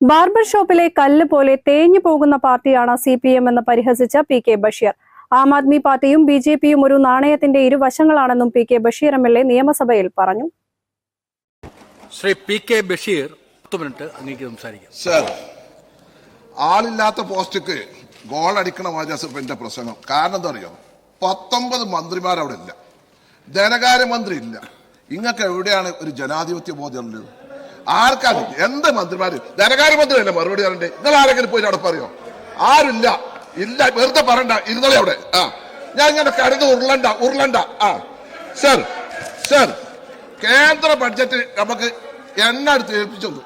Barber ഷോപ്പിലെ കല്ല് പോലെ തേഞ്ഞു പോകുന്ന പാർട്ടിയാണ് സി പി എം എന്ന് പരിഹസിച്ച പി കെ ബഷീർ. ആം ആദ്മി പാർട്ടിയും ബി ജെ പിയും ഒരു നാണയത്തിന്റെ ഇരുവശങ്ങളാണെന്നും P K Basheer M L A നിയമസഭയിൽ പറഞ്ഞു. Shri P K Basheer minute അങ്ങേക്ക് സംസാരിക്കാം. സർ ആളില്ലാത്ത പോസ്റ്റിക്ക് ഗോൾ അടിക്കണ മാജാസ് പ്രസംഗം? കാരണം എന്താ അറിയോ? പത്തൊമ്പത് മന്ത്രിമാർ അവിടെ ഇല്ല ധനകാര്യമന്ത്രി ഇല്ല. ഇങ്ങക്ക് എവിടെയാണ് ഒരു ജനാധിപത്യ ബോധം ഉള്ളത്? ആർക്കാണ് എന്ത് മന്ത്രിമാര്? ധനകാര്യമന്ത്രി അല്ലേ മറുപടി പറയണ്ടേ നിങ്ങൾ ആരെങ്കിലും പോയി അവിടെ പറയോ ആരില്ല ഇല്ല വെറുതെ പറയണ്ട. ഇരുന്നോളെ അവിടെ. ആ. ഞാൻ ഇങ്ങനെ കരുത് ഉരുളണ്ട ഉരുളണ്ട. ആ. സർ സർ കേന്ദ്ര ബഡ്ജറ്റ് നമുക്ക് എണ്ണ എടുത്ത് ഏൽപ്പിച്ചു തന്നു.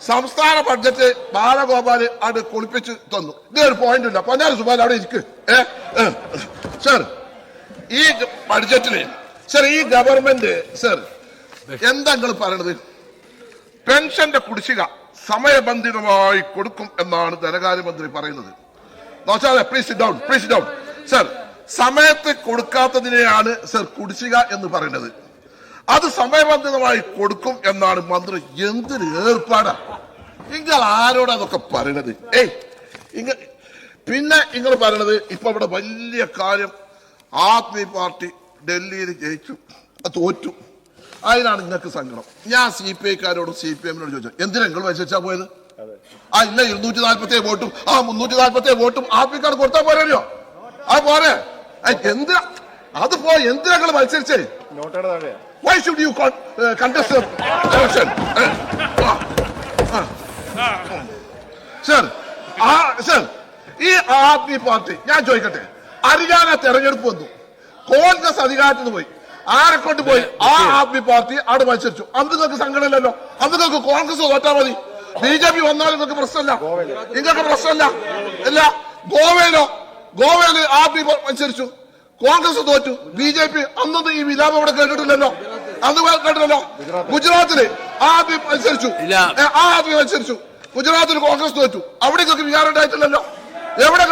സംസ്ഥാന ബഡ്ജറ്റ് ബാലഗോപാൽ അത് കുളിപ്പിച്ച് തന്നു. ഇതൊരു പോയിന്റ് ഇല്ല. പൊന്നാരി സുബാൽ അവിടെ ഇരിക്ക്. ഏ. സർ ഈ ബഡ്ജറ്റിൽ സർ ഈ ഗവൺമെന്റ് സർ എന്താ നിങ്ങൾ പറയണത്? പെൻഷന്റെ കുടിശ്ശിക സമയബന്ധിതമായി കൊടുക്കും എന്നാണ് ധനകാര്യമന്ത്രി പറയുന്നത്. Please down please down sir സമയത്ത് കൊടുക്കാത്തതിനെയാണ് സർ കുടിശ്ശിക എന്ന് പറയുന്നത്. അത് സമയബന്ധിതമായി കൊടുക്കും എന്നാണ് മന്ത്രി എന്തൊരു ഏർപ്പാടാ. നിങ്ങൾ ആരോടാ പറയണത്? ഏയ് ഇങ്ങ പിന്നെ നിങ്ങൾ പറയണത് ഇപ്പൊ ഇവിടെ വലിയ കാര്യം ആദ്മി പാർട്ടി ഡൽഹിയിൽ ജയിച്ചു തോറ്റു. അതിനാണ് നിങ്ങൾക്ക് സങ്കടം. ഞാൻ സി പി ഐക്കാരോടും സി പി എമ്മിനോട് ചോദിച്ചു എന്തിനാ നിങ്ങൾ മത്സരിച്ചാ പോയത്? ആ ഇല്ല ഇരുന്നൂറ്റി നാല്പത്തി വോട്ടും ആ മുന്നൂറ്റി നാല്പത്തി വോട്ടും ആപ്പിക്കാട് കൊടുത്താൽ പോരല്ലോ ആ പോരെ. എന്തിനാ? അത് പോ എന്തിനാ നിങ്ങൾ മത്സരിച്ചേ? വൈ ഷുഡ് യു കണ്ടസ്റ്റ് ആ സർ ഈ ആദ്മി പാർട്ടി ഞാൻ ചോദിക്കട്ടെ ഹരിയാന തെരഞ്ഞെടുപ്പ് വന്നു. കോൺഗ്രസ് അധികാരത്തിൽ പോയി. ആരെ കൊണ്ട് പോയി? ആ ആദ്മി പാർട്ടി അവിടെ മത്സരിച്ചു. അന്ന് നിങ്ങൾക്ക് സങ്കടമില്ലല്ലോ അന്ന് നിങ്ങൾക്ക് കോൺഗ്രസ് തോറ്റാ മതി. ബി ജെ പി വന്നാലും നിങ്ങൾക്ക് പ്രശ്നമില്ല. നിങ്ങൾക്ക് പ്രശ്നമില്ല. ഇല്ല. ഗോവയിലോ ഗോവയിൽ ആദ്മി മത്സരിച്ചു. കോൺഗ്രസ് തോറ്റു. ബി ജെ പി അന്നൊന്നും ഈ വിലാപം ഇവിടെ കേട്ടിട്ടില്ലല്ലോ. അന്ന് കേട്ടില്ലല്ലോ. ഗുജറാത്തിൽ ആദ്യം മത്സരിച്ചു. ആ ആദ്യം മത്സരിച്ചു. ഗുജറാത്തിൽ കോൺഗ്രസ് തോറ്റു. അവിടെ നിങ്ങൾക്ക് വിചാരം ഉണ്ടായിട്ടില്ലല്ലോ. എവിടെ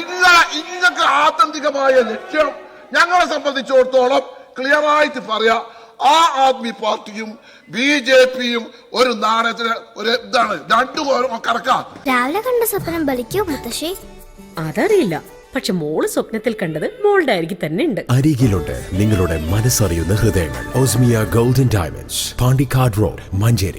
ഇങ്ങനെ ഇങ്ങക്ക് ആത്യന്തികമായ ലക്ഷ്യം ഞങ്ങളെ സംബന്ധിച്ചിടത്തോളം ക്ലിയർ ആയിട്ട് പറയാ ആ ആദ്മി പാർട്ടിയും ബി ജെ പിയും ഒരു നാണയത്തിന് ഒരു ഇതാണ്. രണ്ടു കറക്കാം. രാവിലെ കണ്ട സ്വപ്നം ബലിക്കോ മുത്തശ്ശി? അതറിയില്ല. പക്ഷെ മോൾ സ്വപ്നത്തിൽ കണ്ടത് മോളുടെ അരികിൽ തന്നെ ഉണ്ട്. അരികിലുണ്ട് നിങ്ങളുടെ മനസ്സറിയുന്ന ഹൃദയങ്ങൾ. Osmia golden diamonds Pandikkad road Manjeri.